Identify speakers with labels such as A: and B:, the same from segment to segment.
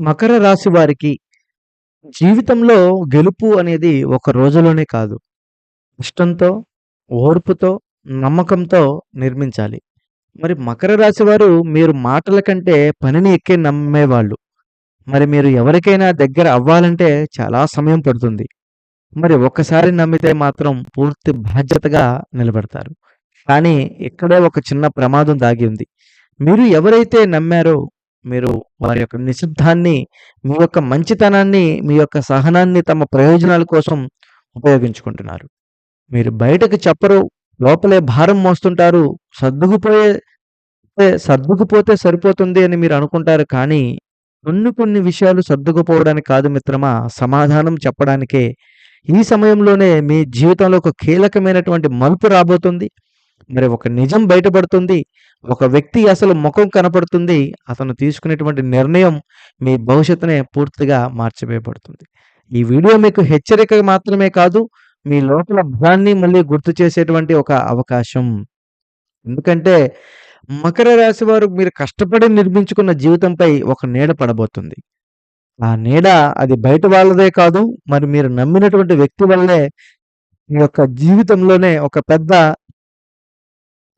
A: మకర రాశి వారికి జీవితంలో గెలుపు అనేది ఒక రోజులోనే కాదు. ఇష్టంతో, ఓర్పుతో, నమ్మకంతో నిర్మించాలి. మరి మకర రాశి వారు మీరు మాటల కంటే పనిని ఎక్కే నమ్మేవాళ్ళు. మరి మీరు ఎవరికైనా దగ్గర అవ్వాలంటే చాలా సమయం పడుతుంది. మరి ఒక్కసారి నమ్మితే మాత్రం పూర్తి బాధ్యతగా నిలబడతారు. కానీ ఇక్కడే ఒక చిన్న ప్రమాదం దాగి ఉంది. మీరు ఎవరైతే నమ్మారో మీరు వారి యొక్క నిశ్శబ్దాన్ని, మీ యొక్క మంచితనాన్ని, మీ యొక్క సహనాన్ని తమ ప్రయోజనాల కోసం ఉపయోగించుకుంటున్నారు. మీరు బయటకు చెప్పరు. లోపలే భారం మోస్తుంటారు. సర్దుకుపోయే సర్దుకుపోతే సరిపోతుంది అని మీరు అనుకుంటారు. కానీ కొన్ని కొన్ని విషయాలు సర్దుకుపోవడానికి కాదు మిత్రమా, సమాధానం చెప్పడానికే. ఈ సమయంలోనే మీ జీవితంలో ఒక కీలకమైనటువంటి మలుపు రాబోతుంది. మరి ఒక నిజం బయటపడుతుంది. ఒక వ్యక్తి అసలు ముఖం కనపడుతుంది. అతను తీసుకునేటువంటి నిర్ణయం మీ భవిష్యత్తునే పూర్తిగా మార్చివేయబడుతుంది. ఈ వీడియో మీకు హెచ్చరిక మాత్రమే కాదు, మీ లోపల భయాన్ని మళ్ళీ గుర్తు చేసేటువంటి ఒక అవకాశం. ఎందుకంటే మకర రాశి వారు మీరు కష్టపడి నిర్మించుకున్న జీవితంపై ఒక నీడ పడబోతుంది. ఆ నీడ అది బయట వాళ్ళదే కాదు, మరి మీరు నమ్మినటువంటి వ్యక్తి వల్లే మీ యొక్క జీవితంలోనే ఒక పెద్ద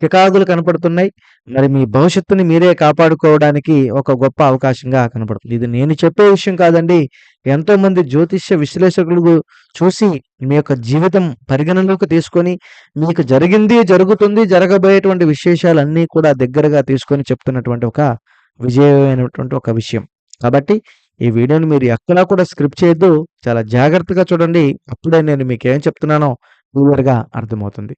A: చికాకులు కనపడుతున్నాయి. మరి మీ భవిష్యత్తుని మీరే కాపాడుకోవడానికి ఒక గొప్ప అవకాశంగా కనపడుతుంది. ఇది నేను చెప్పే విషయం కాదండి. ఎంతోమంది జ్యోతిష్య విశ్లేషకులు చూసి మీ యొక్క జీవితం పరిగణనలోకి తీసుకొని, మీకు జరిగింది, జరుగుతుంది, జరగబోయేటువంటి విశేషాలన్నీ కూడా దగ్గరగా తీసుకొని చెప్తున్నటువంటి ఒక విజయమైనటువంటి ఒక విషయం. కాబట్టి ఈ వీడియోని మీరు ఎక్కడా కూడా స్క్రిప్ట్ చేయొద్దు. చాలా జాగ్రత్తగా చూడండి. అప్పుడే నేను మీకు ఏం చెప్తున్నానో క్లియర్‌గా అర్థమవుతుంది.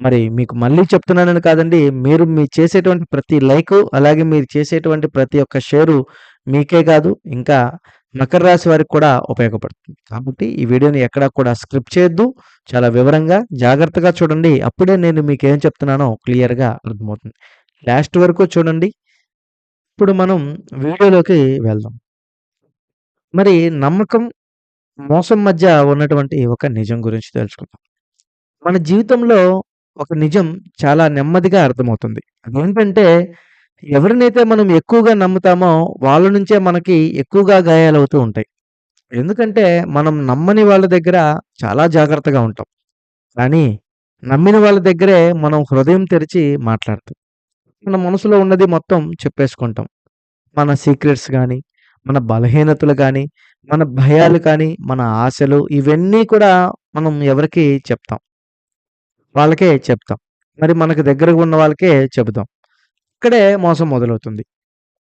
A: మరి మీకు మళ్ళీ చెప్తున్నానని కాదండి. మీరు మీ చేసేటువంటి ప్రతి లైక్ అలాగే మీరు చేసేటువంటి ప్రతి ఒక్క షేరు మీకే కాదు, ఇంకా మకర రాశి వారికి కూడా ఉపయోగపడుతుంది. కాబట్టి ఈ వీడియోని ఎక్కడా కూడా స్క్రిప్ట్ చేయొద్దు. చాలా వివరంగా, జాగ్రత్తగా చూడండి. అప్పుడే నేను మీకు ఏం చెప్తున్నానో క్లియర్‌గా అర్థమవుతుంది. లాస్ట్ వరకు చూడండి. ఇప్పుడు మనం వీడియోలోకి వెళ్దాం. మరి నమ్మకం, మోసం మధ్య ఉన్నటువంటి ఒక నిజం గురించి తెలుసుకుందాం. మన జీవితంలో ఒక నిజం చాలా నెమ్మదిగా అర్థమవుతుంది. అదేంటంటే ఎవరినైతే మనం ఎక్కువగా నమ్ముతామో వాళ్ళ నుంచే మనకి ఎక్కువగా గాయాలవుతూ ఉంటాయి. ఎందుకంటే మనం నమ్మని వాళ్ళ దగ్గర చాలా జాగ్రత్తగా ఉంటాం. కానీ నమ్మిన వాళ్ళ దగ్గరే మనం హృదయం తెరిచి మాట్లాడతాం. మన మనసులో ఉన్నది మొత్తం చెప్పేసుకుంటాం. మన సీక్రెట్స్ కానీ మన బలహీనతలు కానీ మన భయాలు కానీ, మన ఆశలు ఇవన్నీ కూడా మనం ఎవరికి చెప్తాం. వాళ్ళకే చెప్తాం. మరి మనకు దగ్గరగా ఉన్న వాళ్ళకే చెబుతాం. ఇక్కడే మోసం మొదలవుతుంది.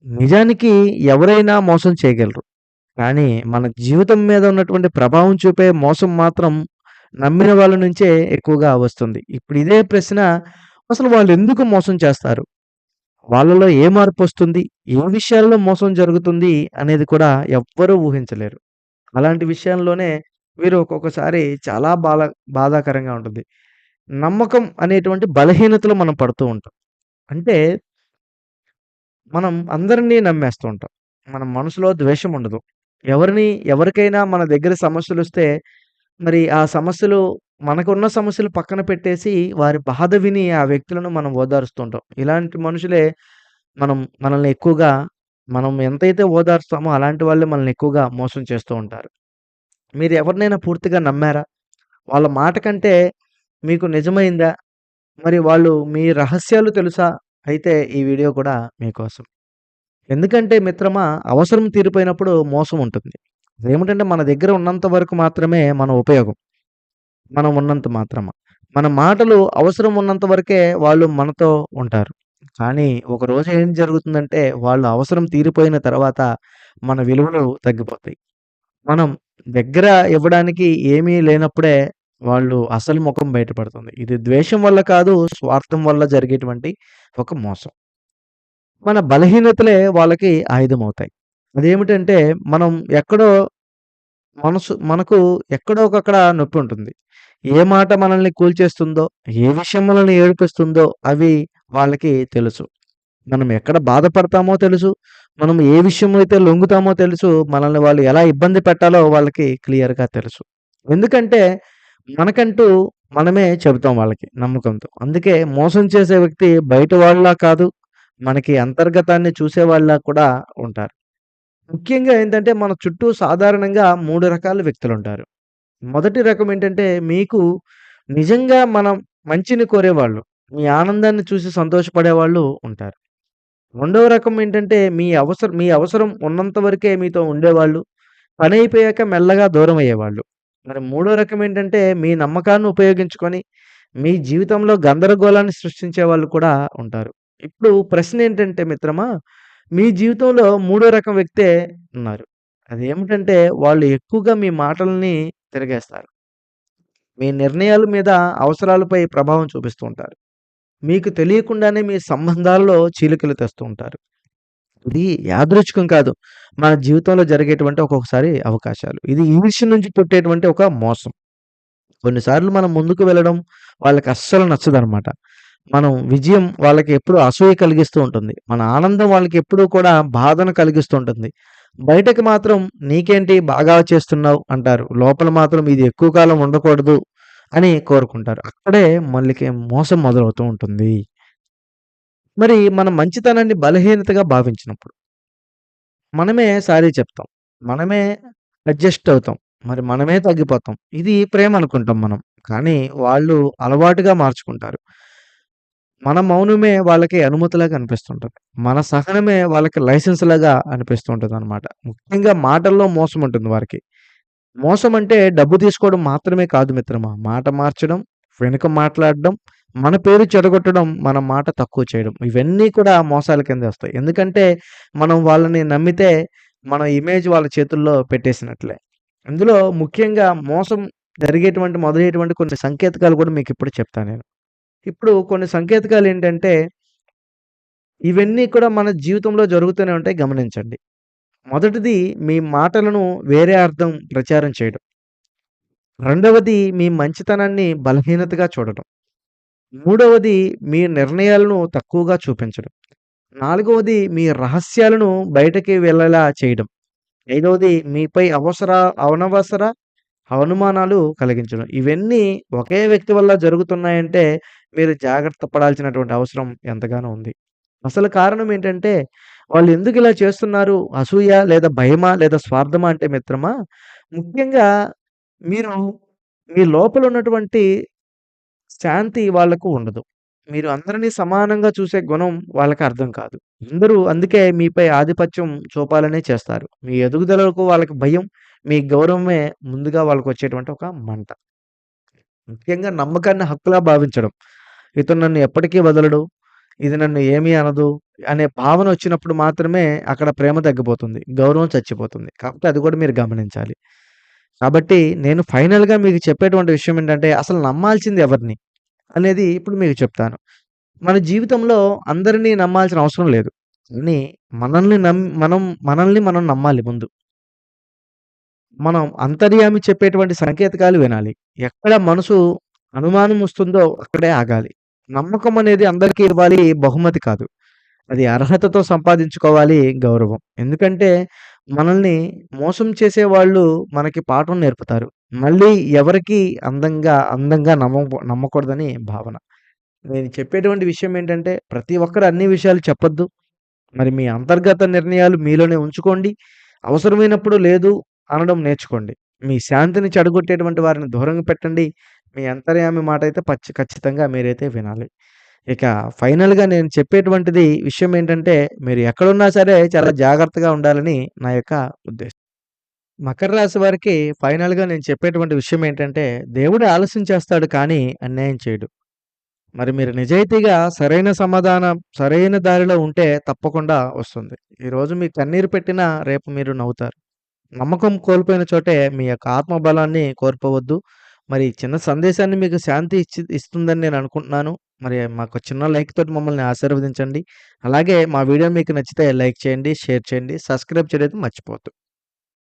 A: నిజానికి ఎవరైనా మోసం చేయగలరు. కానీ మన జీవితం మీద ఉన్నటువంటి ప్రభావం చూపే మోసం మాత్రం నమ్మిన వాళ్ళ నుంచే ఎక్కువగా వస్తుంది. ఇప్పుడు ఇదే ప్రశ్న అసలు వాళ్ళు ఎందుకు మోసం చేస్తారు? వాళ్ళలో ఏ మార్పు వస్తుంది ఏ విషయాల్లో మోసం జరుగుతుంది? అనేది కూడా ఎవ్వరూ ఊహించలేరు. అలాంటి విషయంలోనే వీరు ఒక్కొక్కసారి చాలా బాధ బాధాకరంగా ఉంటుంది. నమ్మకం అనేటువంటి బలహీనతలో మనం పడుతూ ఉంటాం. అంటే మనం అందరిని నమ్మేస్తూ ఉంటాం. మన మనసులో ద్వేషం ఉండదు. ఎవరిని ఎవరికైనా మన దగ్గర సమస్యలొస్తే మరి ఆ సమస్యలు మనకున్న సమస్యలు పక్కన పెట్టేసి వారి బాధ విని ఆ వ్యక్తులను మనం ఓదారుస్తూ ఉంటాం. ఇలాంటి మనుషులే మనం మనల్ని ఎక్కువగా మనం ఎంతైతే ఓదారుస్తామో అలాంటి వాళ్ళే మనల్ని ఎక్కువగా మోసం చేస్తూ ఉంటారు. మీరు ఎవరినైనా పూర్తిగా నమ్మారా? వాళ్ళ మాట కంటే మీకు నిజమైందా? మరి వాళ్ళు మీ రహస్యాలు తెలుసా? అయితే ఈ వీడియో కూడా మీకోసం. ఎందుకంటే మిత్రమా అవసరం తీరిపోయినప్పుడు మోసం ఉంటుంది. ఏమిటంటే మన దగ్గర ఉన్నంత వరకు మాత్రమే మన ఉపయోగం. మనం ఉన్నంత మాత్రమా మన మాటలు అవసరం ఉన్నంత వరకే వాళ్ళు మనతో ఉంటారు. కానీ ఒకరోజు ఏం జరుగుతుందంటే వాళ్ళు అవసరం తీరిపోయిన తర్వాత మన విలువలు తగ్గిపోతాయి. మనం దగ్గర ఇవ్వడానికి ఏమీ లేనప్పుడే వాళ్ళు అసలు ముఖం బయటపడుతుంది. ఇది ద్వేషం వల్ల కాదు, స్వార్థం వల్ల జరిగేటువంటి ఒక మోసం. మన బలహీనతలే వాళ్ళకి ఆయుధం అవుతాయి అదేమిటంటే మనం ఎక్కడో మనసు మనకు ఎక్కడో ఒకక్కడ నొప్పి ఉంటుంది. ఏ మాట మనల్ని కూల్చేస్తుందో, ఏ విషయం మనల్ని ఏడిపిస్తుందో అవి వాళ్ళకి తెలుసు. మనం ఎక్కడ బాధపడతామో తెలుసు. మనం ఏ విషయంలో అయితే లొంగుతామో తెలుసు. మనల్ని వాళ్ళు ఎలా ఇబ్బంది పెట్టాలో వాళ్ళకి క్లియర్‌గా తెలుసు. ఎందుకంటే మనకంటూ మనమే చెబుతాం వాళ్ళకి నమ్మకంతో. అందుకే మోసం చేసే వ్యక్తి బయట వాళ్ళలా కాదు, మనకి అంతర్గతాన్ని చూసేవాళ్ళలా కూడా ఉంటారు. ముఖ్యంగా ఏంటంటే మన చుట్టూ సాధారణంగా మూడు రకాల వ్యక్తులు ఉంటారు మొదటి రకం ఏంటంటే మీకు నిజంగా మనం మంచిని కోరేవాళ్ళు. మీ ఆనందాన్ని చూసి సంతోషపడేవాళ్ళు ఉంటారు. రెండవ రకం ఏంటంటే మీ అవసరం మీ అవసరం ఉన్నంత వరకే మీతో ఉండేవాళ్ళు. పనైపోయాక మెల్లగా దూరం అయ్యేవాళ్ళు మరి మూడో రకం ఏంటంటే మీ నమ్మకాన్ని ఉపయోగించుకొని మీ జీవితంలో గందరగోళాన్ని సృష్టించే వాళ్ళు కూడా ఉంటారు. ఇప్పుడు ప్రశ్న ఏంటంటే మిత్రమా, మీ జీవితంలో మూడో రకం వ్యక్తే ఉన్నారు. అదేమిటంటే వాళ్ళు ఎక్కువగా మీ మాటల్ని తిరగేస్తారు. మీ నిర్ణయాల మీద అవసరాలపై ప్రభావం చూపిస్తూ ఉంటారు. మీకు తెలియకుండానే మీ సంబంధాలలో చీలికలు తెస్తూ ఉంటారు. ఇది యాదృచ్ఛికం కాదు. మన జీవితంలో జరిగేటువంటి ఒక్కొక్కసారి అవకాశాలు. ఇది ఈర్ష్య నుంచి పుట్టేటువంటి ఒక మోసం. కొన్నిసార్లు మనం ముందుకు వెళ్ళడం వాళ్ళకి అస్సలు నచ్చదనమాట. మనం విజయం వాళ్ళకి ఎప్పుడు అసూయ కలిగిస్తూ ఉంటుంది. మన ఆనందం వాళ్ళకి ఎప్పుడూ కూడా బాధను కలిగిస్తూ ఉంటుంది. బయటకి మాత్రం "నీకేంటి బాగా చేస్తున్నావు" అంటారు. లోపల మాత్రం "ఇది ఎక్కువ కాలం ఉండకూడదు" అని కోరుకుంటారు. అక్కడే మళ్ళీకి మోసం మొదలవుతూ ఉంటుంది. మరి మన మంచితనాన్ని బలహీనతగా భావించినప్పుడు మనమే సారీ చెప్తాం. మనమే అడ్జస్ట్ అవుతాం. మరి మనమే తగ్గిపోతాం. ఇది ప్రేమ అనుకుంటాం మనం. కానీ వాళ్ళు అలవాటుగా మార్చుకుంటారు. మన మౌనమే వాళ్ళకి అనుమతిలాగా అనిపిస్తుంటుంది మన సహనమే వాళ్ళకి లైసెన్స్‌లాగా అనిపిస్తూ అనమాట ముఖ్యంగా మాటల్లో మోసం ఉంటుంది వారికి. మోసం అంటే డబ్బు తీసుకోవడం మాత్రమే కాదు మిత్రమా. మాట మార్చడం, వెనుక మాట్లాడడం, మన పేరు చెడగొట్టడం, మన మాట తక్కువ చేయడం. ఇవన్నీ కూడా మోసాల కింద వస్తాయి. ఎందుకంటే మనం వాళ్ళని నమ్మితే మన ఇమేజ్ వాళ్ళ చేతుల్లో పెట్టేసినట్లే. ఇందులో ముఖ్యంగా మోసం జరిగేటువంటి మొదలయ్యేటువంటి కొన్ని సంకేతకాలు కూడా మీకు ఇప్పుడు చెప్తా నేను. ఇప్పుడు కొన్ని సంకేతకాలు ఏంటంటే ఇవన్నీ కూడా మన జీవితంలో జరుగుతూనే ఉంటాయి గమనించండి. మొదటిది మీ మాటలను వేరే అర్థం ప్రచారం చేయడం. రెండవది మీ మంచితనాన్ని బలహీనతగా చూడడం. మూడవది మీ నిర్ణయాలను తక్కువగా చూపించడం. నాలుగవది మీ రహస్యాలను బయటకి వెళ్ళేలా చేయడం. ఐదవది మీపై అవసర అనవసర అనుమానాలు కలిగించడం. ఇవన్నీ ఒకే వ్యక్తి వల్ల జరుగుతున్నాయంటే మీరు జాగ్రత్త పడాల్సినటువంటి అవసరం ఎంతగానో ఉంది. అసలు కారణం ఏంటంటే వాళ్ళు ఎందుకు ఇలా చేస్తున్నారు? అసూయ లేదా భయమా? లేదా స్వార్థమా? అంటే మిత్రమా ముఖ్యంగా మీరు మీ లోపల ఉన్నటువంటి శాంతి వాళ్ళకు ఉండదు. మీరు అందరిని సమానంగా చూసే గుణం వాళ్ళకి అర్థం కాదు. అందరూ అందుకే మీపై ఆధిపత్యం చూపాలనే చేస్తారు. మీ ఎదుగుదలకు వాళ్ళకి భయం, మీ గౌరవమే ముందుగా వాళ్ళకొచ్చేటువంటి ఒక మంట. ముఖ్యంగా నమ్మకాన్ని హక్కులా భావించడం. ఇతను నన్ను ఎప్పటికీ వదలడు. ఇది నన్ను ఏమీ అనదు అనే భావన వచ్చినప్పుడు మాత్రమే అక్కడ ప్రేమ తగ్గిపోతుంది. గౌరవం చచ్చిపోతుంది. కాబట్టి అది కూడా మీరు గమనించాలి. కాబట్టి నేను ఫైనల్‌గా మీకు చెప్పేటువంటి విషయం ఏంటంటే అసలు నమ్మాల్సింది ఎవరిని? అనేది ఇప్పుడు మీకు చెప్తాను. మన జీవితంలో అందరిని నమ్మాల్సిన అవసరం లేదు. కానీ మనల్ని నమ్మి మనం మనల్ని మనం నమ్మాలి ముందు. మనం అంతర్యామి చెప్పేటువంటి సంకేతకాలు వినాలి. ఎక్కడ మనసు అనుమానం వస్తుందో అక్కడే ఆగాలి. నమ్మకం అనేది అందరికీ ఇవ్వాలి బహుమతి కాదు. అది అర్హతతో సంపాదించుకోవాలి గౌరవం. ఎందుకంటే మనల్ని మోసం చేసే వాళ్ళు మనకి పాఠం నేర్పుతారు. మళ్ళీ ఎవరికి అందంగా అందంగా నమ్మ నమ్మకూడదని భావన. నేను చెప్పేటువంటి విషయం ఏంటంటే ప్రతి ఒక్కరు అన్ని విషయాలు చెప్పొద్దు. మరి మీ అంతర్గత నిర్ణయాలు మీలోనే ఉంచుకోండి. అవసరమైనప్పుడు లేదు అనడం నేర్చుకోండి. మీ శాంతిని చెడగొట్టేటువంటి వారిని దూరంగా పెట్టండి. మీ అంతర్యామి మాట అయితే పచ్చి ఖచ్చితంగా మీరైతే వినాలి. ఇక ఫైనల్‌గా నేను చెప్పేటువంటిది విషయం ఏంటంటే మీరు ఎక్కడున్నా సరే చాలా జాగ్రత్తగా ఉండాలని నా యొక్క ఉద్దేశం. మకర రాశి వారికి ఫైనల్‌గా నేను చెప్పేటువంటి విషయం ఏంటంటే దేవుడు ఆలస్యం చేస్తాడు కానీ అన్యాయం చేయడు. మరి మీరు నిజాయితీగా సరైన సమాధానం సరైన దారిలో ఉంటే తప్పకుండా వస్తుంది. ఈరోజు మీ కన్నీరు పెట్టినా రేపు మీరు నవ్వుతారు. నమ్మకం కోల్పోయిన చోటే మీ యొక్క ఆత్మబలాన్ని కోల్పోవద్దు. మరి చిన్న సందేశాన్ని మీకు శాంతి ఇచ్చి ఇస్తుందని నేను అనుకుంటున్నాను. మరి మాకు చిన్న లైక్ తోటి మమ్మల్ని ఆశీర్వదించండి. అలాగే మా వీడియో మీకు నచ్చితే లైక్ చేయండి, షేర్ చేయండి, సబ్స్క్రైబ్ చేయడం అయితే మర్చిపోవద్దు.